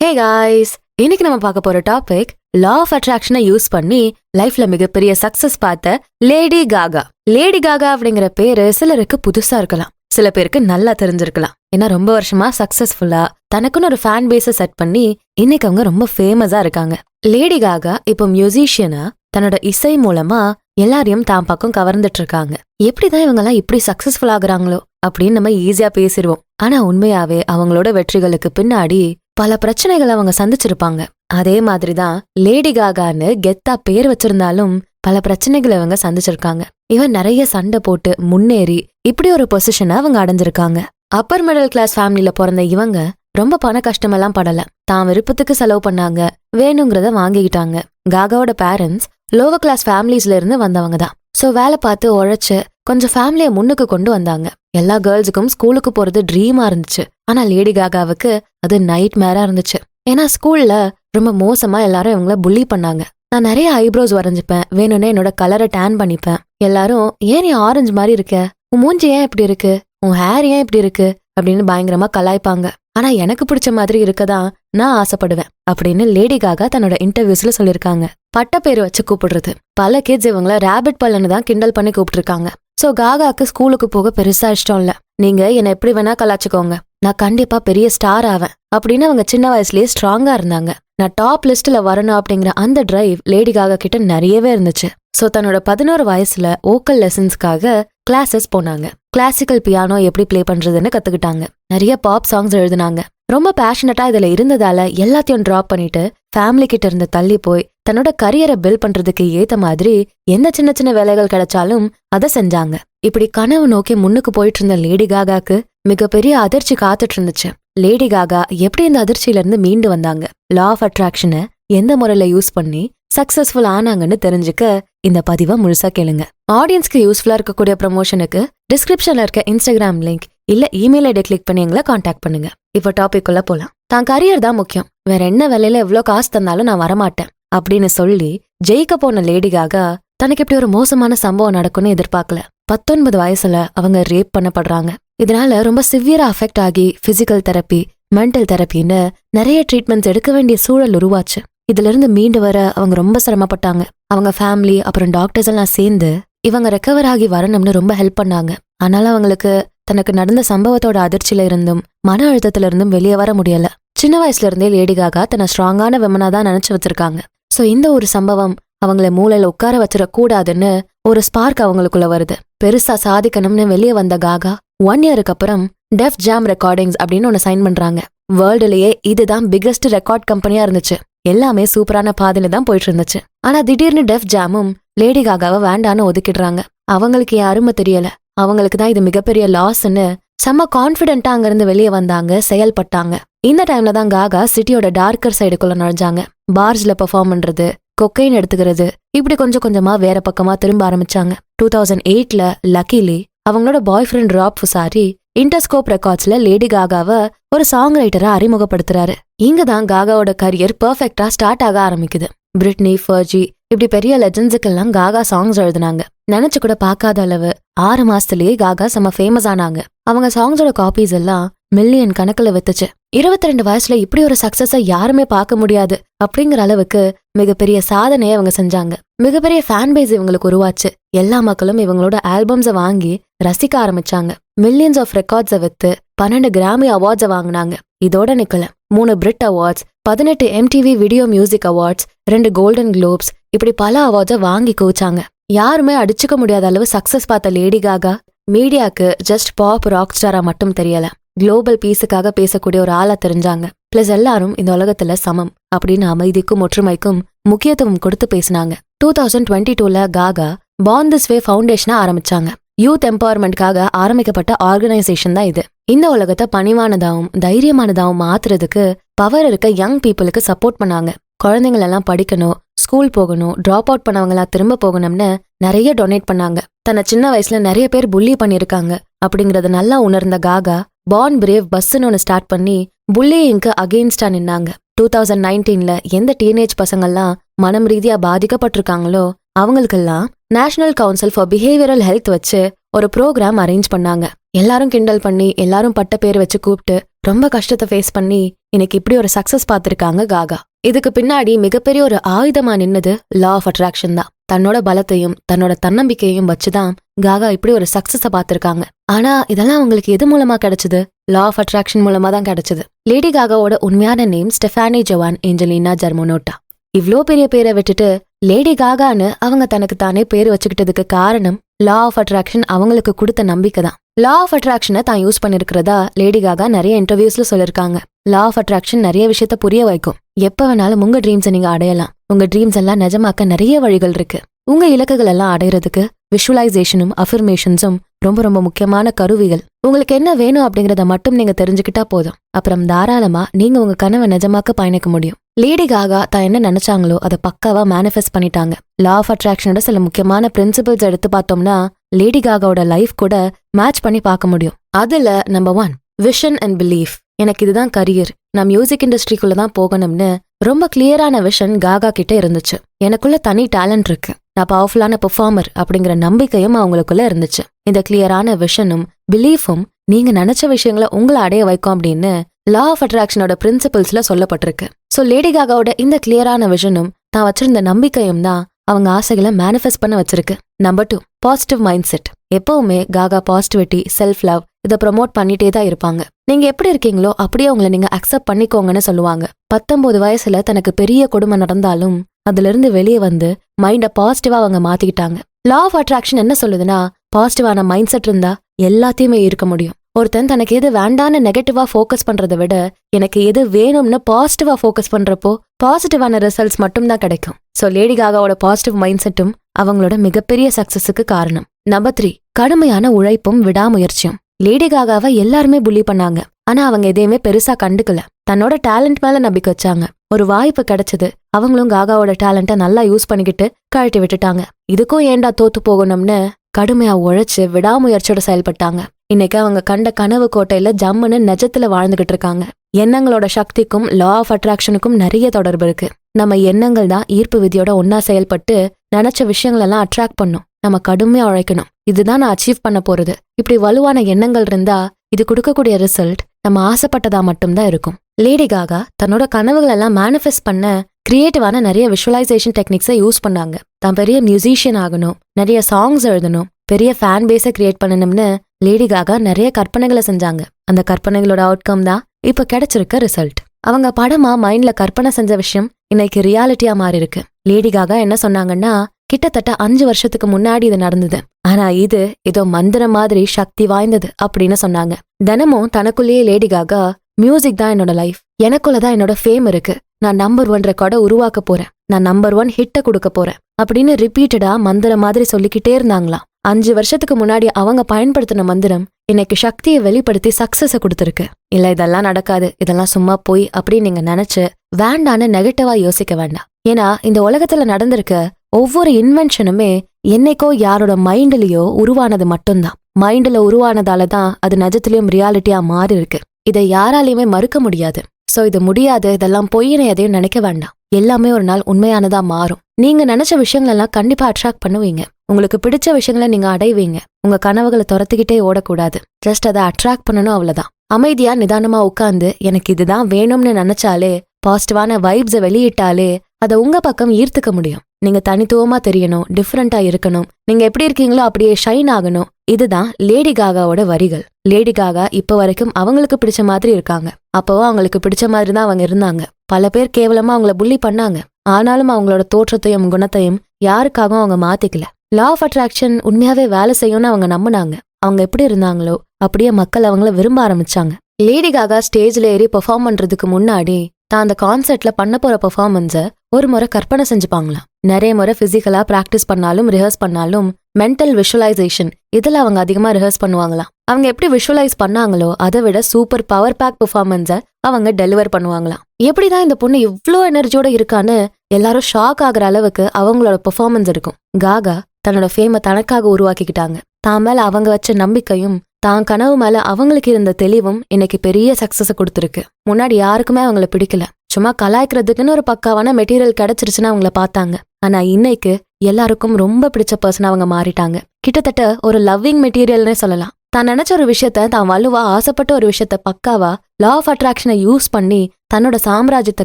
Hey guys இன்னைக்கு நம்ம பார்க்க போற டாபிக் லா ஆஃப் அட்ராக்ஷனை யூஸ் பண்ணி லைஃப்ல மிகப்பெரிய சக்சஸ் பார்த்த லேடி காகா லேடி காகா அப்படிங்கிற பேரு சிலருக்கு புதுசா இருக்கலாம். சில பேருக்கு நல்லா தெரிஞ்சிருக்கலாம். ஏன்னா ரொம்ப வருஷமா சக்சஸ்ஃபுல்லா தனக்குன்னு ஒரு ஃபேன் பேஸை செட் பண்ணி இன்னைக்கு அவங்க ரொம்ப ஃபேமஸா இருக்காங்க. லேடி காகா இப்போ மியூசிஷியனா தன்னோட இசை மூலமா எல்லாரையும் தான் பக்கம் கவர்ந்துட்டு இருக்காங்க. எப்படிதான் இவங்கெல்லாம் இப்படி சக்சஸ்ஃபுல் ஆகுறாங்களோ அப்படின்னு நம்ம ஈஸியா பேசிடுவோம் ஆனா உண்மையாவே அவங்களோட வெற்றிகளுக்கு பின்னாடி பல பிரச்சனைகளை அவங்க சந்திச்சிருப்பாங்க. அதே மாதிரி தான் லேடி காகான்னு கெத்தா பேர் வச்சிருந்தாலும் பல பிரச்சனைகளை அவங்க சந்திச்சிருக்காங்க. இவன் நிறைய சண்டை போட்டு முன்னேறி இப்படி ஒரு பொசிஷனை அவங்க அடைஞ்சிருக்காங்க. அப்பர் மிடில் கிளாஸ் ஃபேமிலியில பிறந்த இவங்க ரொம்ப பண கஷ்டமெல்லாம் படல. தான் விருப்பத்துக்கு செலவு பண்ணாங்க வேணுங்கிறத வாங்கிக்கிட்டாங்க. காகாவோட பேரண்ட்ஸ் லோவர் கிளாஸ் ஃபேமிலிஸ்ல இருந்து வந்தவங்க தான். சோ வேலை பார்த்து உழைச்சு கொஞ்சம் ஃபேமிலியை முன்னுக்கு கொண்டு வந்தாங்க. எல்லா கேர்ள்ஸுக்கும் ஸ்கூலுக்கு போறது ட்ரீமா இருந்துச்சு. ஆனா லேடி காகாவுக்கு அது நைட் மேரா இருந்துச்சு. ஏன்னா ஸ்கூல்ல ரொம்ப மோசமா எல்லாரும் இவங்கள புள்ளி பண்ணாங்க. நான் நிறைய ஐப்ரோஸ் வரைஞ்சிப்பேன். வேணும்னே என்னோட கலரை டேன் பண்ணிப்பேன். எல்லாரும் ஏன் நீ ஆரஞ்சு மாதிரி இருக்க? உன் மூஞ்சி ஏன் இப்படி இருக்கு? உன் ஹேர் ஏன் இப்படி இருக்கு? அப்படின்னு பயங்கரமா கலாய்ப்பாங்க. ஆனா எனக்கு பிடிச்ச மாதிரி இருக்கதான் நான் ஆசைப்படுவேன் அப்படின்னு லேடி காகா தன்னோட இன்டர்வியூஸ்ல சொல்லிருக்காங்க பட்ட பேர் வச்சு கூப்பிடுறது. பல கிட்ஸ் இவங்கள ரேபிட் பல்லன்னு தான் கிண்டல் பண்ணி கூப்பிட்டுருக்காங்க. சோ காகாக்கு ஸ்கூலுக்கு போக பெருசா இஷ்டம் இல்ல நீங்க என்ன எப்படி வேணா கலாச்சிக்கோங்க. நான் கண்டிப்பா பெரிய ஸ்டார் ஆவேன். அப்படின்னு அவங்க சின்ன வயசுலயே ஸ்ட்ராங்கா இருந்தாங்க. நான் டாப் லிஸ்ட்ல வரணும் அப்படிங்கிற அந்த டிரைவ் லேடி காகா கிட்ட நிறையவே இருந்துச்சு. சோ தன்னோட பதினோரு வயசுல ஓக்கல் லெசன்ஸ்க்காக கிளாஸஸ் போனாங்க. கிளாசிக்கல் பியானோ எப்படி ப்ளே பண்றதுன்னு கத்துக்கிட்டாங்க. நிறைய பாப் சாங்ஸ் எழுதினாங்க. ரொம்ப பேஷனட்டா இதுல இருந்ததால எல்லாத்தையும் டிராப் பண்ணிட்டு ஃபேமிலி கிட்ட இருந்து தள்ளி போய் தன்னோட கரியரை பில்ட் பண்றதுக்கு ஏத்த மாதிரி எந்த சின்ன சின்ன வேலைகள் கிடைச்சாலும் அதை செஞ்சாங்க. இப்படி கனவு நோக்கி முன்னுக்கு போயிட்டு இருந்த லேடி காகாக்கு மிகப்பெரிய அதிர்ச்சி காத்துட்டு இருந்துச்சு லேடி காகா எப்படி இந்த அதிர்ச்சியில இருந்து மீண்டு வந்தாங்க? லா ஆஃப் அட்ராக்ஷனை எந்த முறையில யூஸ் பண்ணி சக்சஸ்ஃபுல் ஆனாங்கன்னு தெரிஞ்சுக்க இந்த பதிவை முழுசா கேளுங்க. ஆடியன்ஸ்க்கு யூஸ்ஃபுல்லா இருக்கக்கூடிய ப்ரமோஷனுக்கு டிஸ்கிரிப்ஷன்ல இருக்க இன்ஸ்டாகிராம் லிங்க் இல்ல இமெயில் ஐடி கிளிக் பண்ணி எங்களை காண்டாக்ட் பண்ணுங்க. இப்போ டாபிக் உள்ள போலாம். தான் கரியர் தான் முக்கியம். வேற என்ன வேலையில எவ்வளவு காசு தந்தாலும் நான் வரமாட்டேன். அப்படின்னு சொல்லி ஜெயிக்க போன லேடிகாக தனக்கு இப்படி ஒரு மோசமான சம்பவம் நடக்கும்னு எதிர்பார்க்கல. பத்தொன்பது வயசுல அவங்க ரேப் பண்ணப்படுறாங்க. இதனால ரொம்ப சிவியரா அஃபெக்ட் ஆகி பிசிக்கல் தெரப்பி மென்டல் தெரப்பின்னு நிறைய ட்ரீட்மெண்ட்ஸ் எடுக்க வேண்டிய சூழல் உருவாச்சு. இதுல இருந்து மீண்டு வர அவங்க ரொம்ப சிரமப்பட்டாங்க. அவங்க ஃபேமிலி அப்புறம் டாக்டர்ஸ் எல்லாம் சேர்ந்து இவங்க ரெக்கவர் ஆகி வரணும்னு ரொம்ப ஹெல்ப் பண்ணாங்க. ஆனாலும் அவங்களுக்கு தனக்கு நடந்த சம்பவத்தோட அதிர்ச்சியில இருந்தும் மன அழுத்தத்துல இருந்தும் வெளியே வர முடியல. சின்ன வயசுல இருந்தே லேடிகாக தன்னை ஸ்ட்ராங்கான விமனா தான் நினைச்சு வச்சிருக்காங்க. சோ இந்த ஒரு சம்பவம் அவங்கள மூளையில உட்கார வச்சிடக்கூடாதுன்னு ஒரு ஸ்பார்க் அவங்களுக்குள்ள வருது. பெருசா சாதிக்கணும்னு வெளியே வந்த காகா ஒன் இயருக்கு அப்புறம் டெஃப் ஜாம் ரெக்கார்டிங்ஸ் அப்படின்னு ஒன்று சைன் பண்றாங்க. வேர்ல்டுலயே இதுதான் பிக்கஸ்ட் ரெக்கார்ட் கம்பெனியா இருந்துச்சு. எல்லாமே சூப்பரான பாதையில தான் போயிட்டு இருந்துச்சு. ஆனா திடீர்னு டெஃப் ஜாமும் லேடி காகாவை வேண்டான்னு ஒதுக்கிடுறாங்க. அவங்களுக்கு என் அருமை தெரியல? அவங்களுக்கு தான் இது மிகப்பெரிய லாஸ்ன்னு செம்ம கான்ஃபிடென்ட்டா அங்கிருந்து வெளியே வந்தாங்க செயல்பட்டாங்க. இந்த டைம்ல தான் காகா சிட்டியோட டார்க்கர் சைடுக்குள்ள நுழைஞ்சாங்க. பார்ஸ்ல பெர்ஃபார்ம் பண்றது கொக்கைன் எடுத்துக்கிறது இப்படி கொஞ்சம் கொஞ்சமா வேற பக்கமா திரும்ப ஆரம்பிச்சாங்க. டூ தௌசண்ட் எயிட்ல லக்கிலி அவங்களோட boy friend Rob Fusari Interscope ரெக்கார்ட்ஸ்ல lady காகாவை ஒரு சாங் ரைட்டரா அறிமுகப்படுத்துறாரு. இங்க தான் காகாவோட கரியர் பர்ஃபெக்டா ஸ்டார்ட் ஆக ஆரம்பிக்குது. பிரிட்னி ஃபர்ஜி இப்படி பெரிய லெஜண்ட்ஸுக்கெல்லாம் காகா சாங்ஸ் எழுதுனாங்க. நினைச்சு கூட பார்க்காத அளவு ஆறு மாசத்துலயே காகா செம்ம ஃபேமஸ் ஆனாங்க. அவங்க சாங்ஸோட காப்பீஸ் எல்லாம் மில்லியன் கணக்குல வித்துச்சு. இருபத்தி ரெண்டு வயசுல இப்படி ஒரு சக்சஸ யாருமே பார்க்க முடியாது அப்படிங்கிற அளவுக்கு மிகப்பெரிய சாதனையை அவங்க செஞ்சாங்க. மிகப்பெரிய ஃபேன் பேஸ் இவங்களுக்கு உருவாச்சு. எல்லா மக்களும் இவங்களோட ஆல்பம்ஸை வாங்கி ரசிக்க ஆரம்பிச்சாங்க. மில்லியன்ஸ் ஆஃப் ரெக்கார்ட்ஸை வித்து பன்னெண்டு கிராமி அவார்ட்ஸை வாங்கினாங்க. இதோட நிக்கல. மூணு பிரிட் அவார்ட்ஸ் பதினெட்டு எம்டிவி வீடியோ மியூசிக் அவார்ட்ஸ் ரெண்டு கோல்டன் குளோப்ஸ் இப்படி பல அவார்ட்ஸை வாங்கி குவிச்சாங்க யாருமே அடிச்சுக்க முடியாத அளவு சக்சஸ் பார்த்த லேடி காகா மீடியாக்கு ஜஸ்ட் பாப் ராக் ஸ்டாரா மட்டும் தெரியல. குளோபல் பீஸுக்காக பேசக்கூடிய ஒரு ஆளா தெரிஞ்சாங்க. பிளஸ் எல்லாரும் இந்த உலகத்துல சமம் அப்படின்னு அமைதிக்கும் ஒற்றுமைக்கும் முக்கியத்துவம் கொடுத்து பேசினாங்க. டூ தௌசண்ட் டுவெண்ட்டி டூல காகா பான் திஸ் வே ஃபவுண்டேஷனை ஆரம்பிச்சாங்க. யூத் எம்பவர்மெண்ட்காக ஆரம்பிக்கப்பட்ட ஆர்கனைசேஷன் தான் இது. இந்த உலகத்தை பணிவானதாகவும் தைரியமானதாகவும் மாத்துறதுக்கு பவர் இருக்க யங் பீப்புளுக்கு சப்போர்ட் பண்ணாங்க. குழந்தைங்களெல்லாம் படிக்கணும் ஸ்கூல் போகணும் டிராப் அவுட் பண்ணவங்களா திரும்ப போகணும்னு நிறைய டொனேட் பண்ணாங்க. தன்னை சின்ன வயசுல நிறைய பேர் புள்ளி பண்ணிருக்காங்க அப்படிங்கறத நல்லா உணர்ந்த காகா பான் பிரேவ் பஸ்ன்னு ஒன்று ஸ்டார்ட் பண்ணி புல்லியிங்க்கு அகெயின்ஸ்டா நின்னாங்க. டூ தௌசண்ட் நைன்டீன்ல எந்த டீனேஜ் பசங்கள்லாம் மனம் ரீதியா பாதிக்கப்பட்டிருக்காங்களோ அவங்களுக்கெல்லாம் national council for behavioural health வச்சு ஒரு ப்ரோக்ராம் அரேஞ்ச் பண்ணாங்க. எல்லாரும் கிண்டல் பண்ணி எல்லாரும் பட்ட பேர் வச்சு கூப்பிட்டு ரொம்ப கஷ்டத்தை ஃபேஸ் பண்ணி இன்னைக்கு இப்படி ஒரு சக்சஸ் பார்த்திருக்காங்க காகா. இதுக்கு பின்னாடி மிகப்பெரிய ஒரு ஆயுதமா நின்னது லா ஆஃப் அட்ராக்ஷன் தான். தன்னோட பலத்தையும் தன்னோட தன்னம்பிக்கையும் வச்சுதான் காகா இப்படி ஒரு சக்சஸை பார்த்திருக்காங்க. ஆனா இதெல்லாம் அவங்களுக்கு எது மூலமா கிடைச்சது? லா ஆஃப் அட்ராக்ஷன் மூலமா தான் கிடைச்சது. லேடி காகாவோட உண்மையான name Stefani Joanne Angelina Germanotta. இவ்வளோ பெரிய பேரை விட்டுட்டு லேடி காகான்னு அவங்க தனக்கு தானே பேர் வச்சுக்கிட்டதுக்கு காரணம் லா ஆஃப் அட்ராக்ஷன் அவங்களுக்கு கொடுத்த நம்பிக்கை தான். லா ஆஃப் அட்ராக்ஷனை தான் யூஸ் பண்ணிருக்கிறதா லேடி காகா நிறைய இன்டர்வியூஸ்ல சொல்லிருக்காங்க. லா ஆஃப் அட்ராக்ஷன் நிறைய விஷயத்த புரிய வைக்கும். எப்ப வேணாலும் உங்க ட்ரீம்ஸை நீங்க அடையலாம். உங்க ட்ரீம்ஸ் எல்லாம் நிஜமாக்க நிறைய வழிகள் இருக்கு. உங்க இலக்குகள் எல்லாம் அடையிறதுக்கு விஷுவலைசேஷனும் அஃபர்மேஷன்ஸும் ரொம்ப ரொம்ப முக்கியமான கருவிகள். உங்களுக்கு என்ன வேணும் அப்படிங்கறத மட்டும் நீங்க தெரிஞ்சுக்கிட்டா போதும். அப்புறம் தாராளமா நீங்க உங்க கனவை நிஜமாக்க பயணிக்க முடியும். லேடி காகா தான் என்ன நினைச்சாங்களோ அதை பக்காவா மேனிஃபெஸ்ட் பண்ணிட்டாங்க. லா ஆஃப் அட்ராக்ஷனோட சில முக்கியமான பிரின்சிபிள்ஸ் எடுத்து பார்த்தோம்னா லேடி காகாவோட லைஃப் கூட மேட்ச் பண்ணி பார்க்க முடியும். அதுல number one vision and belief எனக்கு இதுதான் கரியர் நான் மியூசிக் இண்டஸ்ட்ரிக்குள்ள தான் போகணும்னு ரொம்ப கிளியரான விஷன் காகா கிட்ட இருந்துச்சு. எனக்குள்ள தனி டேலண்ட் இருக்கு. நான் பவர்ஃபுல்லான பெர்ஃபார்மர் அப்படிங்கிற நம்பிக்கையும் அவங்களுக்குள்ள இருந்துச்சு. இந்த கிளியரான விஷனும் பிலீஃபும் நீங்க நினைச்ச விஷயங்களை உங்களை அடைய வைக்கும் அப்படின்னு லா ஆஃப் அட்ராக்ஷனோட பிரின்சிபல்ஸ்ல சொல்லப்பட்டிருக்கு. சோ லேடி காகாவோட இந்த கிளியரான விஷனும் தான் வச்சிருந்த நம்பிக்கையும் தான் அவங்க ஆசைகளை மேனிஃபெஸ்ட் பண்ண வச்சிருக்கு. Number two positive mind set எப்பவுமே காகா பாசிட்டிவிட்டி செல்ஃப் லவ் இதை ப்ரமோட் பண்ணிட்டே தான் இருப்பாங்க. நீங்க எப்படி இருக்கீங்களோ அப்படியே உங்களை நீங்க அக்செப்ட் பண்ணிக்கோங்கன்னு சொல்லுவாங்க. பத்தொன்பது வயசுல தனக்கு பெரிய கொடுமை நடந்தாலும் அதுல இருந்து வெளியே வந்து மைண்ட பாசிட்டிவா அவங்க மாத்திக்கிட்டாங்க. லா ஆஃப் அட்ராக்ஷன் என்ன சொல்லுதுன்னா பாசிட்டிவான மைண்ட் செட் இருந்தா எல்லாத்தையுமே இருக்க முடியும். ஒருத்தன் தனக்கு எது வேண்டான்னு நெகட்டிவா ஃபோக்கஸ் பண்றதை விட எனக்கு எது வேணும்னு பாசிட்டிவா ஃபோக்கஸ் பண்றப்போ பாசிட்டிவான ரிசல்ட்ஸ் மட்டும்தான் கிடைக்கும். சோ லேடி காகாவோட பாசிட்டிவ் மைண்ட் செட்டும் அவங்களோட மிகப்பெரிய சக்சஸுக்கு காரணம். நம்பர் த்ரீ கடுமையான உழைப்பும் விடாமுயற்சியும். லேடி காகாவை எல்லாருமே புள்ளி பண்ணாங்க. ஆனா அவங்க எதையுமே பெருசா கண்டுக்கல. தன்னோட டேலண்ட் மேல நம்பிக்கை வச்சாங்க. ஒரு வாய்ப்பு கிடைச்சது அவங்களும் காகாவோட டேலண்ட்டை நல்லா யூஸ் பண்ணிக்கிட்டு கழட்டி விட்டுட்டாங்க. இதுக்கும் ஏண்டா தோத்து போகணும்னு கடுமையா உழைச்சு விடாமுயற்சியோட செயல்பட்டாங்க. இன்னைக்கு அவங்க கண்ட கனவு கோட்டையில ஜம்முன்னு நெஜத்துல வாழ்ந்துகிட்டு இருக்காங்க. எண்ணங்களோட சக்திக்கும் லா ஆஃப் அட்ராக்ஷனுக்கும் நிறைய தொடர்பு இருக்கு. நம்ம எண்ணங்கள் தான் ஈர்ப்பு விதியோட ஒன்னா செயல்பட்டு நினைச்ச விஷயங்கள் எல்லாம் அட்ராக்ட் பண்ணும். நம்ம கடுமையா உழைக்கணும். இதுதான் நான் அச்சீவ் பண்ண போறது. இப்படி வலுவான எண்ணங்கள் இருந்தா இது கொடுக்கக்கூடிய ரிசல்ட் நம்ம ஆசைப்பட்டதா மட்டும்தான் இருக்கும். லேடி காகா தன்னோட கனவுகள் எல்லாம் மேனிஃபெஸ்ட் பண்ண கிரியேட்டிவான நிறைய விஷுவலைசேஷன் டெக்னிக்ஸை யூஸ் பண்ணாங்க. தான் பெரிய மியூசிஷியன் ஆகணும் நிறைய சாங்ஸ் எழுதணும் பெரிய ஃபேன் பேஸை கிரியேட் பண்ணணும்னு லேடி காகா நிறைய கற்பனைகளை செஞ்சாங்க. அந்த கற்பனைகளோட அவுட்கம் தான் இப்ப கிடைச்சிருக்க ரிசல்ட் அவங்க படமா மைண்ட்ல கற்பனை செஞ்ச விஷயம் இன்னைக்கு ரியாலிட்டியா மாறி இருக்கு லேடி காகா என்ன சொன்னாங்கன்னா கிட்டத்தட்ட அஞ்சு வருஷத்துக்கு முன்னாடி இது நடந்தது. ஆனா இது ஏதோ மந்திரம் மாதிரி சக்தி வாய்ந்தது அப்படின்னு சொன்னாங்க. தினமும் தனக்குள்ளேயே லேடி காகா மியூசிக் தான் என்னோட லைஃப் எனக்குள்ளதான் என்னோட ஃபேம் இருக்கு. நான் நம்பர் ஒன் ரெக்கார்டை உருவாக்க போறேன். நான் நம்பர் ஒன் ஹிட்ட கொடுக்க போறேன். அப்படின்னு ரிப்பீட்டடா மந்திரம் மாதிரி சொல்லிக்கிட்டே இருந்தாங்களாம். அஞ்சு வருஷத்துக்கு முன்னாடி அவங்க பயன்படுத்தின மந்திரம் இன்னைக்கு சக்தியை வெளிப்படுத்தி சக்சஸ கொடுத்துருக்கு. இல்ல இதெல்லாம் நடக்காது. இதெல்லாம் சும்மா போய் அப்படின்னு நீங்க நினைச்சு வேண்டான்னு நெகட்டிவா யோசிக்க வேண்டாம். ஏன்னா இந்த உலகத்துல நடந்திருக்க ஒவ்வொரு இன்வென்ஷனுமே என்னைக்கோ யாரோட மைண்ட்லயோ உருவானது மட்டும்தான். மைண்ட்ல உருவானதால தான் அது நிஜத்திலயும் ரியாலிட்டியா மாறி இருக்கு இதை யாராலையுமே மறுக்க முடியாது. சோ இது முடியாது இதெல்லாம் பொய்னு எதையும் நினைக்க வேண்டாம். எல்லாமே ஒரு நாள் உண்மையானதா மாறும். நீங்க நினைச்ச விஷயங்கள் எல்லாம் கண்டிப்பா அட்ராக்ட் பண்ணுவீங்க. உங்களுக்கு பிடிச்ச விஷயங்களை நீங்க அடைவீங்க. உங்க கனவுகளை துரத்துக்கிட்டே ஓடக்கூடாது. ஜஸ்ட் அதை அட்ராக்ட் பண்ணணும் அவ்வளவுதான். அமைதியா நிதானமா உட்காந்து எனக்கு இதுதான் வேணும்னு நினைச்சாலே பாசிட்டிவான வைப்ஸை வெளியிட்டாலே அதை உங்க பக்கம் ஈர்த்துக்க முடியும். நீங்க தனித்துவமா தெரியணும் டிஃப்ரெண்டா இருக்கணும். நீங்க எப்படி இருக்கீங்களோ அப்படியே ஷைன் ஆகணும். இதுதான் லேடி காகாவோட வரிகள். லேடி காகா இப்ப வரைக்கும் அவங்களுக்கு பிடிச்ச மாதிரி இருக்காங்க. அப்பவும் அவங்களுக்கு பிடிச்ச மாதிரி தான் அவங்க இருந்தாங்க. பல பேர் கேவலமா அவங்கள புள்ளி பண்ணாங்க. ஆனாலும் அவங்களோட தோற்றத்தையும் குணத்தையும் யாருக்காகவும் அவங்க மாத்திக்கல. லா ஆஃப் அட்ராக்ஷன் உண்மையாவே வேலை செய்யும்னு அவங்க நம்பினாங்க. அவங்க எப்படி இருந்தாங்களோ அப்படியே மக்கள் அவங்கள விரும்ப ஆரம்பிச்சாங்க. லேடி காகா ஸ்டேஜ்ல ஏறி பெர்ஃபார்ம் பண்றதுக்கு முன்னாடி தான் அந்த கான்சர்ட்ல பண்ண போற பெர்ஃபார்மன்ஸை ஒரு முறை கற்பனை செஞ்சுப்பாங்களாம். நிறைய முறை ஃபிசிக்கலா ப்ராக்டிஸ் பண்ணாலும் ரிஹர்ஸ் பண்ணாலும் மென்டல் விஷுவலைசேஷன் இதில் அவங்க அதிகமா ரிஹர்ஸ் பண்ணுவாங்களாம். அவங்க எப்படி விஷுவலைஸ் பண்ணாங்களோ அதை விட சூப்பர் பவர் பேக் பெர்ஃபார்மன்ஸை அவங்க டெலிவர் பண்ணுவாங்களாம். எப்படிதான் இந்த பொண்ணு இவ்ளோ எனர்ஜியோட இருக்கான்னு எல்லாரும் ஷாக் ஆகுற அளவுக்கு அவங்களோட பெர்ஃபார்மன்ஸ் இருக்கும். காகா தன்னோட ஃபேமை தனக்காக உருவாக்கிக்கிட்டாங்க. தான் மேல அவங்க வச்ச நம்பிக்கையும் தான் கனவு மேல அவங்களுக்கு இருந்த தெளிவும் இன்னைக்கு பெரிய சக்சஸ கொடுத்துருக்கு. முன்னாடி யாருக்குமே அவங்கள பிடிக்கல. சும்மா கலாய்க்கிறதுக்குன்னு ஒரு பக்காவான மெட்டீரியல் கிடைச்சிருச்சுன்னு அவங்கள பார்த்தாங்க. ஆனா இன்னைக்கு எல்லாருக்கும் ரொம்ப பிடிச்ச பர்சன் அவங்க மாறிட்டாங்க. கிட்டத்தட்ட ஒரு லவ்விங் மெட்டீரியல்னே சொல்லலாம். தான் நினைச்ச ஒரு விஷயத்த தான் வலுவா ஆசைப்பட்ட ஒரு விஷயத்த பக்காவா லா ஆஃப் அட்ராக்ஷனை யூஸ் பண்ணி தன்னோட சாம்ராஜ்யத்தை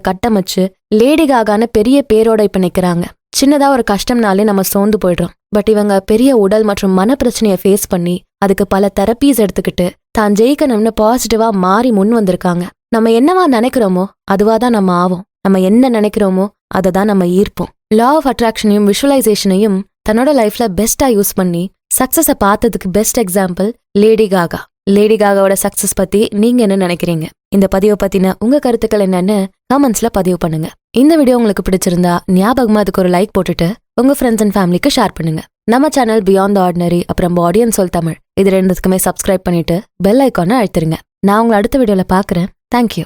கட்டமைச்சு லேடிகாகான பெரிய பேரோட இப்ப நிக்கிறாங்க. சின்னதா ஒரு கஷ்டம்னாலே நம்ம சோர்ந்து போயிடுறோம். பட் இவங்க பெரிய உடல் மற்றும் மன பிரச்சனையை ஃபேஸ் பண்ணி அதுக்கு பல தெரப்பீஸ் எடுத்துக்கிட்டு தான் ஜெயிக்கணும்னு பாசிட்டிவா மாறி முன் வந்திருக்காங்க. நம்ம என்னவா நினைக்கிறோமோ அதுவா தான் நம்ம ஆவோம். நம்ம என்ன நினைக்கிறோமோ அதை தான் நம்ம ஈர்ப்போம். லா ஆஃப் அட்ராக்ஷனையும் விஷுவலைசேஷனையும் தன்னோட லைஃப்ல பெஸ்டா யூஸ் பண்ணி சக்சஸை பார்த்ததுக்கு best example Lady Gaga Lady காகாவோட success பத்தி நீங்க என்ன நினைக்கிறீங்க? இந்த பதிவை பத்தின உங்க கருத்துக்கள் என்னன்னு கமெண்ட்ஸ்ல பதிவு பண்ணுங்க. இந்த வீடியோ உங்களுக்கு பிடிச்சிருந்தா ஞாபகமா அதுக்கு ஒரு லைக் போட்டுட்டு உங்க ஃப்ரெண்ட்ஸ் அண்ட் ஃபேமிலிக்கு ஷேர் பண்ணுங்க. நம்ம சேனல் பியாண்ட் ஆர்டினரி அப்புறம் பாடி அண்ட் சொல் தமிழ் இது ரெண்டுத்துக்குமே சப்ஸ்கிரைப் பண்ணிட்டு பெல் ஐக்கானை அழுத்துருங்க. நான் உங்களை அடுத்த வீடியோல பாக்குறேன் தேங்க்யூ